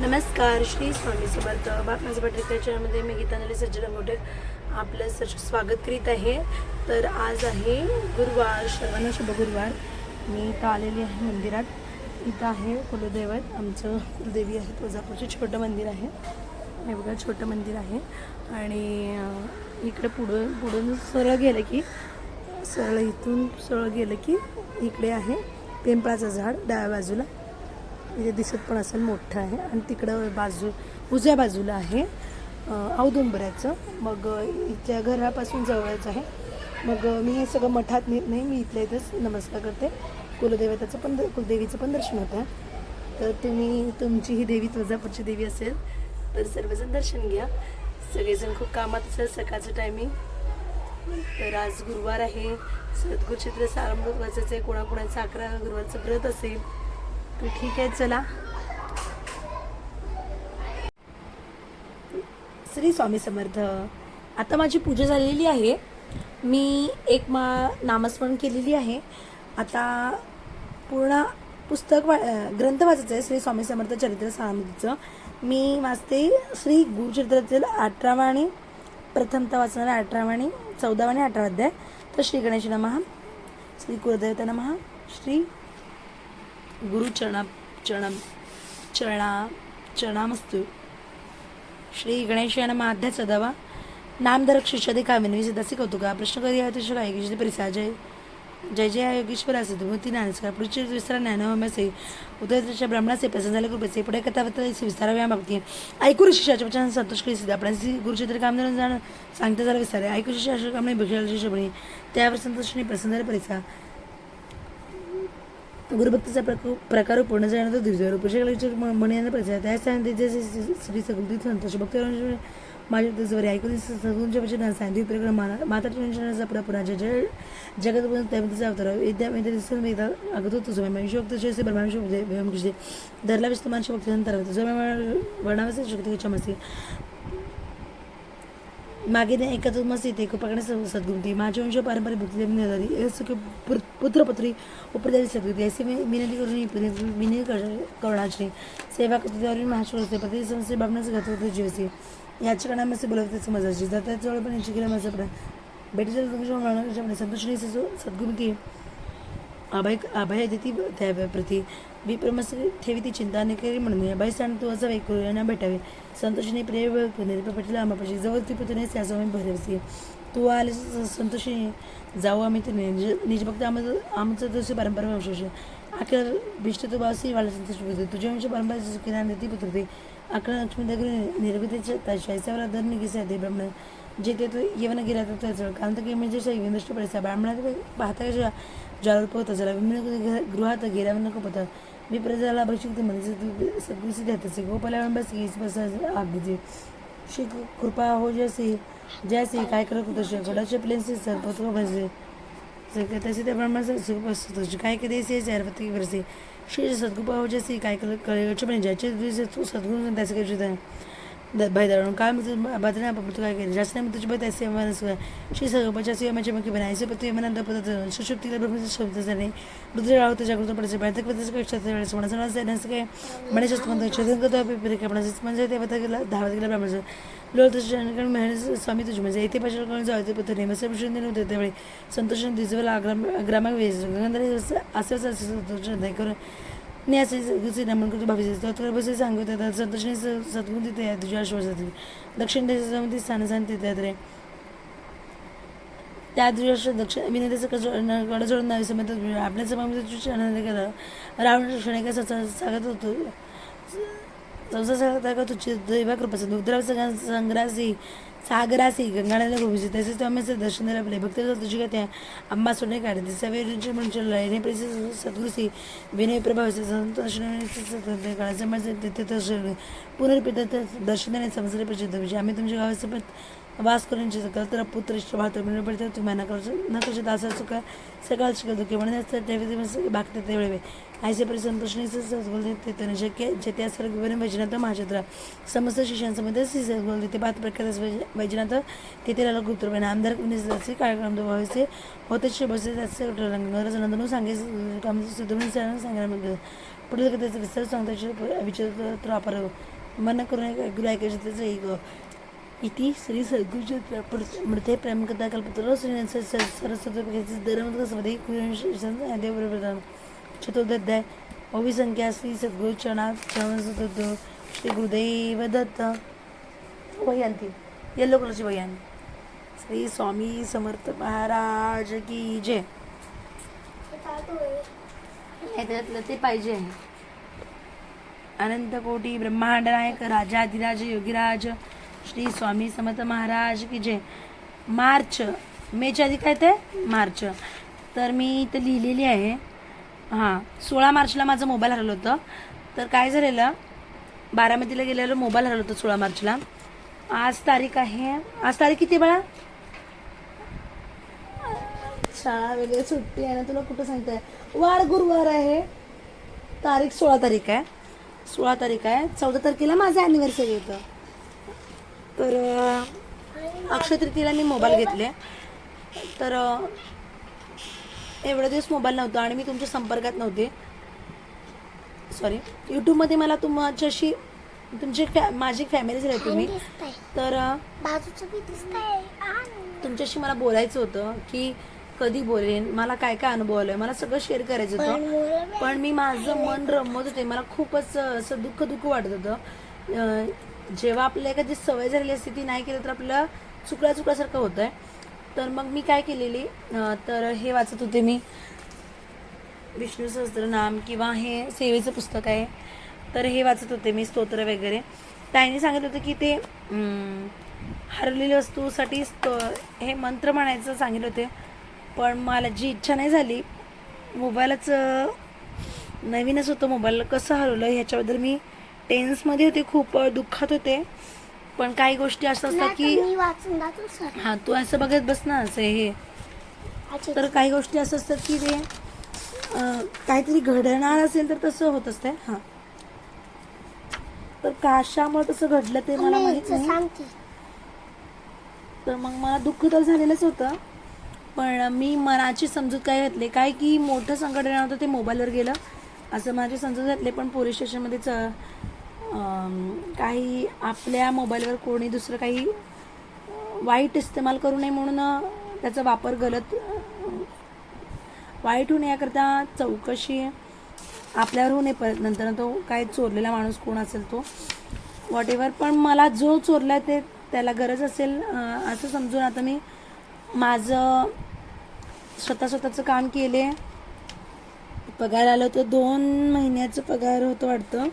नमस्कार श्री स्वामी समर्थ. बाप माझं पत्रिका चॅनलमध्ये मी गीतांजली सज्जन मोठे आपलं सर स्वागत करीत आहे. तर आज आहे गुरुवार श्रवण शुभ गुरुवार मी इथं आलेली आहे मंदिरात. इथं आहे कुलदैवत. आमचं कुलदेवी आहे तुळजापूरचे. छोटं मंदिर आहे. हे बघा छोटं मंदिर आहे. आणि इकडे पुढं पुढून सरळ गेलं की सरळ इथून सरळ गेलं की इकडे आहे पिंपळाचं झाड डाव्या बाजूला. इथे दिसत पण असेल मोठं आहे. आणि तिकडं बाजू उजव्या बाजूला आहे औदुंबऱ्याचं. मग इथल्या घरापासून जवळच आहे. मग मी हे सगळं मठात नेत नाही. मी इथल्या इथंच नमस्कार करते. कुलदेवताचं पण कुलदेवीचं पण दर्शन होतं. तर तुम्ही तुमची ही देवी तुळजापूरची देवी असेल तर सर्वजण दर्शन घ्या. सगळेजण खूप कामात असेल सकाळचं टायमिंग तर आज गुरुवार आहे. सद्गुरुचित्र सारंभ वाचायचं आहे कोणाकोणाचं अकरा गुरुवारचं व्रत असेल तर ठीक आहे चला. श्री स्वामी समर्थ आता माझी पूजा झालेली आहे. मी एक मा नामस्मरण केलेली आहे. आता पूर्ण पुस्तक वा ग्रंथ वाचायचं आहे श्री स्वामी समर्थ चरित्र सारामतीचं मी वाचते श्री गुरुचरित्रातील अठरावा आणि प्रथमता वाचणारा अठरावा आणि चौदावा आणि अठरावा अध्याय. तर श्री गणेश नमः श्री कुलदेवता नमः श्री गुरुचरणा चरण चरणा चरणामस्तु. श्री गणेश नमः अध्याय सदावा. नामधारक शिष्यादी कामिनी सिद्धासी कौतुका. प्रश्न करी अतिशय काय की परिसा जय जय जय योगेश्वर असे मूर्ती नानस्कार पुढचे विस्तार ज्ञानहोम्याचे उदयच्या ब्राह्मणाचे प्रसन्न झाले. कृपेचे पुढे कथाबद्दल विस्तार व्यायाम भक्ती ऐकू ऋषीच्या वचन संतोष करी सिद्धा. आपण गुरुचित्र कामधरून जाणं सांगता झालं विस्तार ऐकू शिष्य कामणे भिक्षाची शबणी त्यावर संतोषणी प्रसन्न झाले परिसा. गुरुभक्तीचा प्रक प्रकार पूर्ण झाल्यानंतर दिवसावर पुरुषाचे मणी यांना प्रचार त्या स्थानी श्री सगुदी संत भक्त माझ्या तुझवर ऐकून सगुणच्या वचन सांगितले प्रकरण माता टेन्शनचा पुरा पुरा जय जगत त्यामध्ये अवतार विद्या विद्या दिसून वेदा अगत होतो समय मनुष्योक्त जैसे ब्रह्मांश व्यमकृषी धरला विष्णू मानश भक्त नंतर जो वर्णावसे शक्ती क्षमसी मागे ते एकत्र मस्ती ते पकडणे सद्गुरुती माझे वंश पारंपरिक भक्ती निराधारी सुख पुत्रपत्री उपदेवी सद्गुती असे मी विनंती करून विनंती करण्याची सेवा करते त्यावरील असते पती समस्या बाबण्याचं घात होते जीवसी याच्या कारणामध्ये बोलवते समजायची जाता जवळ पण याची केलं माझं पण भेटीच्या संतोषणी सद्गुरुती अभय अभय देती त्या विप्रमस ठेवी ती चिंता आणि करी म्हणून अभय स्थान तू असं वेग भेटावे. संतोषीने प्रेम निरप पटेल आम्हापाशी जवळ ती पुतणे त्यास आम्ही भरवसी तू आले संतोषी जाऊ आम्ही तिने निज निजभक्त आमचं आमचं तसे परंपरा वंश अखेर भिष्ट तू बावसी वाला संतोष पुत्र. तुझ्या वंश परंपरा किराण देती पुत्रते अकरा लक्ष्मी दगड निर्गतीच्या त्याच्यावर दर निघिस ते ब्रह्मण. जे ते तो येवन गेला तर त्याचं कारण तर की म्हणजे विनष्ट परिसर. ब्राह्मणात पाहता कशा ज्यावर पोहता झाला विमिन गृहात गेल्यावर नको पोहता. मी प्रजाला अभिषेक ते म्हणजे सगळी द्यायचे गोपाल्यावर बस की बस अगदी श्री कृपा हो जैसे जैसे काय करत होतं शे घोडाचे प्लेनचे सर पोतको भरसे तसे त्या ब्राह्मणाचं सुख काय कधी से चारपती भरसे श्री सद्गुपा हो जैसे काय करत कळचे पण ज्याचे दिवस तू त्याचं काही सुद्धा भाई दळून काय म्हणतो बातम्या आपण काय केलं जास्त नाही तुझी बाई त्याचे श्री सगळ्याच्या सिंहाच्या मकी बनायचे पण तू यमनंतर पदार्थ सुशुप्तीला ब्रह्मचे शब्द झाले रुद्र राहतो जागृत पडायचे बाहेर पदार्थ काय क्षेत्र वेळेस म्हणायचं जाण्याचं काय म्हणायचं म्हणतो छेदन करतो म्हणायचं म्हणजे ते पता गेला धावत गेला ब्राह्मणाचं लोळ तुझ्या मेहनत स्वामी तुझी म्हणजे इथे पाहिजे कोण जाऊ ते पत्र नेमसे नेहमी दिले होते त्यावेळी संतोष दिजवला ग्राम ग्रामाग वेज गंगाधर असं असं करून मी नमन करतो भावी तर बसे सांगू त्यात संतोषने सद्गुण तिथे आहे तुझ्या आश्वासातील दक्षिण देशामध्ये स्थान स्थान तिथे रे त्या दिवशी दक्षिण अभिनेत्याचं कसं गडजोड नावे समजत आपल्या समामध्ये तुझ्या आनंद केला रावण क्षणिका सांगत होतो चौसा सांगता का तुझी दैवा कृपाचं उद्राव संग्रासी सागरासी गंगाळाला गोविंद तसेच तो आम्ही दर्शन द्यायला आपले भक्त तुझी का आंबा सोडणे काढते सवयींचे म्हणजे लढणे पैसे सद्गुरुसी विनय प्रभाव संतोष काळाचं माझं तिथे दर्शन देणे समजले प्रसिद्ध म्हणजे आम्ही तुमच्या गावासोबत पण वास करून कल तर पुत्र भातर पडते तुम्ही न करतो न करतो दासा चुका सकाळ शिकल दुखे म्हणून असतात भागते बागतात वेळे. आयसे परी संतोषणी बोलते ते शक्य जे त्या सर्व वैजनाथ महाक्षेत्र समस्त शिष्यांसमध्ये बोलते ते पाच प्रकार वैजनाथ तिथे लाला गुप्त आमदार कुणी कार्यक्रम व्हायचे. होते बसे त्याचे नंदनू सांगितलं काम सांगायला पुढील कथेचा विस्तार सांगता विचार वापर मन करून ऐकू ऐकायचे त्याचं एक इति श्री सद्गुरुच्या मृते प्रेमकथा कल्पतरो श्री सरस्वती दरमध्ये देवप्रधान चतुर्थाध्याय ओवी संख्या श्री सद्गुरु चरणात चरण श्री गुरुदेव दत्त। वह्यांती येल्लो कलरची वह्यान श्री स्वामी समर्थ महाराज की जय। त्याच्यातलं ते पाहिजे अनंत कोटी ब्रह्मांड नायक राजाधिराज योगीराज श्री स्वामी समर्थ महाराज की जय. मार्च. मेच्या आधी काय ते? मार्च. तर मी इथं लिहिलेली आहे. हां सोळा मार्चला माझं मोबाईल हरवलं होतं. तर काय झालेलं? बारामतीला गेलेलं मोबाईल हरवलं होतं सोळा मार्चला. आज तारीख आहे. आज तारीख किती आहे बाळा? शाळा वगैरे सुट्टी आहे ना तुला कुठं सांगताय? वार गुरुवार आहे. तारीख सोळा तारीख आहे. सोळा तारीख आहे. चौदा तारखेला माझं ॲनिव्हर्सरी येतं तर अक्षय तृतीयेला मी मोबाईल घेतले. तर एवढे दिवस मोबाईल नव्हता आणि मी तुमच्या संपर्कात नव्हते. सॉरी यूट्यूबमध्ये मला तुमच्याशी तुमची फॅ माझी फॅमिली झाली तुम्ही. तर तुमच्याशी मला बोलायचं होतं की कधी बोलेन मला काय काय अनुभव आलोय मला सगळं शेअर करायचं होतं. पण मी माझं मन रमवत होते. मला खूपच असं दुःख दुःख वाटत होतं. जेव्हा आपल्याला एखादी सवय झालेली असते ती नाही केली तर आपल्याला चुकल्या चुकल्यासारखं होतं आहे तर मग मी काय केलेली तर हे वाचत होते मी. विष्णू सहस्त्रनाम किंवा हे सेवेचं पुस्तक आहे. तर हे वाचत होते मी स्तोत्र वगैरे. ताईने सांगितलं होतं की ते अं, वस्तूसाठी स्तो हे मंत्र म्हणायचं सांगितलं होते. पण मला जी इच्छा नाही झाली मोबाईलच नवीनच होतं मोबाईल. कसं हरवलं ह्याच्याबद्दल मी टेन्समध्ये होते खूप दुःखात होते. पण काही गोष्टी असं असतात की हां तू असं बघत बस ना असं हे. तर काही गोष्टी असं असतात की ते काहीतरी घडणार असेल तर तसं होत असतंय. हां. तर कशामुळे तसं घडलं ते मला माहीत नाही. तर मग मला दुःख तर झालेलंच होतं. पण मी मनाची समजूत काय घातली? काय की मोठं संकट येणार होतं ते मोबाईलवर गेलं. असं माझी समजूत घातली पण पोलीस स्टेशनमध्येच अं, काही आपल्या मोबाईलवर कोणी दुसरं काही वाईट इस्तेमाल करू नये म्हणून त्याचा वापर गलत वाईट होऊ नयाकरता याकरता चौकशी आपल्यावर होऊ नये परत नंतर तो काय चोरलेला माणूस कोण असेल तो. वॉट एव्हर पण मला जो चोरला ते त्याला गरज असेल असं समजून आता मी माझं स्वतः स्वतःचं काम केले. पगार आलं होतं दोन महिन्याचं पगार होतं वाटतं.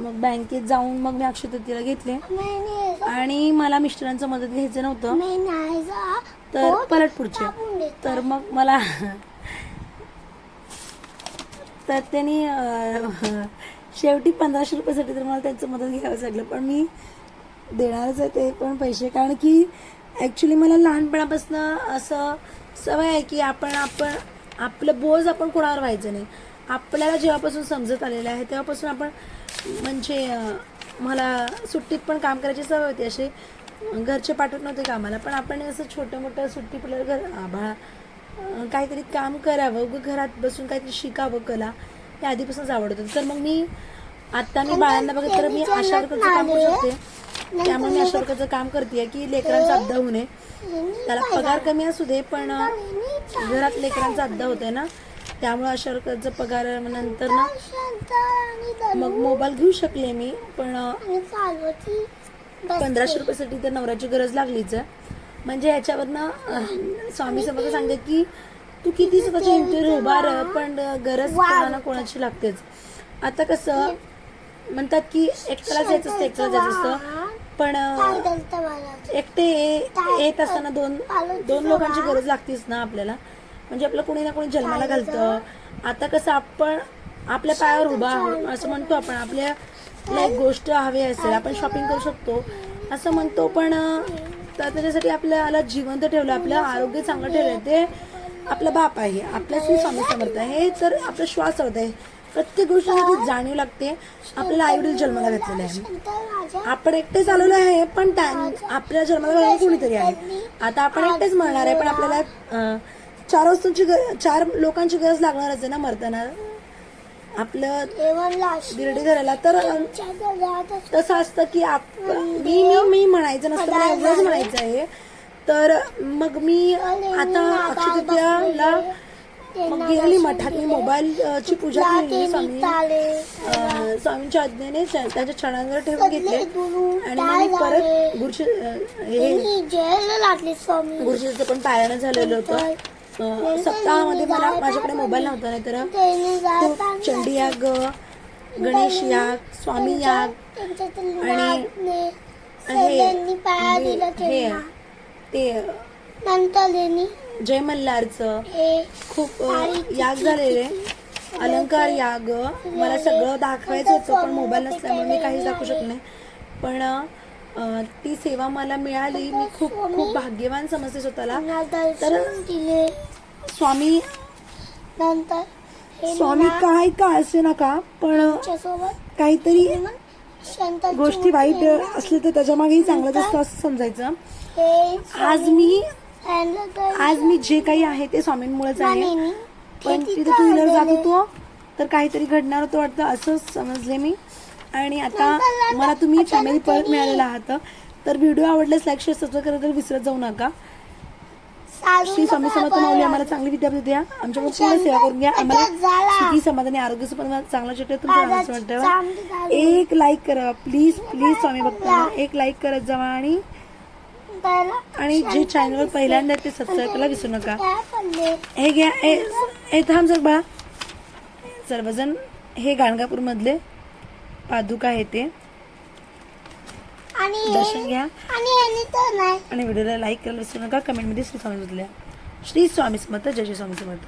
मग बँकेत जाऊन मग मी अक्षय तृतीयेला घेतले आणि मला मिस्टरांचं मदत घ्यायचं नव्हतं. तर पलट पुढचे तर मग मला तर त्यांनी शेवटी पंधराशे रुपयासाठी तर मला त्यांचं मदत घ्यावं लागलं. पण मी देणारच आहे ते पण पैसे. कारण की ॲक्च्युली मला लहानपणापासून असं सवय आहे की आपण आपण आपलं बोज आपण कोणावर व्हायचं नाही. आपल्याला जेव्हापासून समजत आलेलं आहे तेव्हापासून आपण म्हणजे मला सुट्टीत पण काम करायची सवय होती असे घरचे पाठवत नव्हते कामाला पण आपण असं छोटं मोठं सुट्टी पडल्यावर घर आभाळा काहीतरी काम करावं घरात बसून काहीतरी शिकावं कला हे आधीपासूनच आवडत. होतं तर मग मी आता मी बाळांना बघत तर मी अशा प्रकारचं काम करू शकते. त्यामुळे मी अशा प्रकारचं काम करते की लेकरांचा अड्डा होऊ नये. त्याला पगार कमी असू दे पण घरात लेकरांचा अड्डा होतोय ना. त्यामुळे अशा प्रकारचं पगार नंतर ना मग मोबाईल घेऊ शकले मी पण पंधराशे रुपयासाठी तर नवऱ्याची गरज लागलीच म्हणजे ह्याच्यावरनं स्वामी समर्थ सांगते की तू किती स्वतःच्या इंटरव्ह्यू उभार पण गरज कोणाला कोणाची लागतेच. आता कसं म्हणतात की एकट्याला जायचं असतं एकट्याला जायचं असतं. पण एकटे येत असताना दोन दोन लोकांची गरज लागतीच ना आपल्याला. म्हणजे आपलं कोणी ना कोणी जन्माला घालतं. आता कसं आपण आपल्या पायावर उभा आहोत असं म्हणतो आपण. आपल्या आपल्याला एक गोष्ट हवी असेल आपण शॉपिंग करू शकतो. असं म्हणतो पण त्याच्यासाठी आपल्याला जिवंत ठेवलं आपलं आरोग्य चांगलं ठेवलं ते आपला बाप आहे. आपल्या श्री स्वामी समर्थ आहे. तर आपला श्वास होत आहे. प्रत्येक गोष्टीसाठी जाणीव लागते. आपल्याला आईवडील जन्माला घातलेले आहे आपण एकटे चालवलं आहे पण त्या- आपल्या जन्माला घालणारं कोणीतरी आहे. आता आपण एकटेच मरणार आहे पण आपल्याला चार वस्तूंची चार लोकांची गरज लागणारच आहे ना मरताना आपलं देवाला गिरडी धरायला. तर. तसं असतं की आप मी मी मी म्हणायचं नसतं मला एवढंच म्हणायचं आहे. तर मग मी आता अक्षय तृतीयाला मग गेलेली मठात मी मोबाईल ची पूजा केली स्वामी स्वामींच्या आज्ञेने त्याच्या चरणांवर ठेवून घेतले. आणि मग मी परत गुरुशी हे गुरुजीचं पण पारायण झालेलं होतं. सप्ताहामध्ये मला माझ्याकडे मोबाईल नव्हता नाही तर खूप चंडी याग गणेश याग स्वामी याग आणि हे ते जय मल्हारचं खूप याग झालेले अलंकार याग. मला सगळं दाखवायचं होतं पण मोबाईल नसल्यामुळे मी काहीच दाखवू शकत नाही. पण ती सेवा मला मिळाली. मी खूप खूप भाग्यवान समजते स्वतःला. दिले. स्वामी नंतर स्वामी काय का असे नका पण काहीतरी गोष्टी वाईट असले तर त्याच्या मागेही चांगलंच असतं असं समजायचं. आज मी आज मी जे काही आहे ते स्वामींमुळेच आहे. पण तिथे टू व्हीलर जात होतो तर काहीतरी घडणार होतं वाटतं असं समजले मी. आणि आता मला तुम्ही फॅमिली परत मिळालेला आहात तर व्हिडिओ आवडल्यास लाईक शेअर सबस्क्राईब करायला तर विसरत जाऊ नका. श्री स्वामी समर्थ माऊली आम्हाला चांगली विद्यापीठ द्या. आमच्याकडून पूर्ण सेवा करून घ्या. आम्हाला सुखी समाधानी आरोग्य पण चांगला चित्र तुमचं वाटतं एक लाईक करा. प्लीज प्लीज स्वामी भक्तांना एक लाईक करत जावा आणि आणि जे चॅनलवर पहिल्यांदा ते सबस्क्राईब करायला विसरू नका. हे घ्या हे थांब सर बाळा. सर्वजण हे गाणगापूर मधले पादुका आहे ते. आणि दर्शन घ्या. आणि व्हिडिओला लाईक करायला विसरू नका. कमेंटमध्ये श्री स्वामी श्री स्वामी समर्थ. जय श्री स्वामी समर्थ.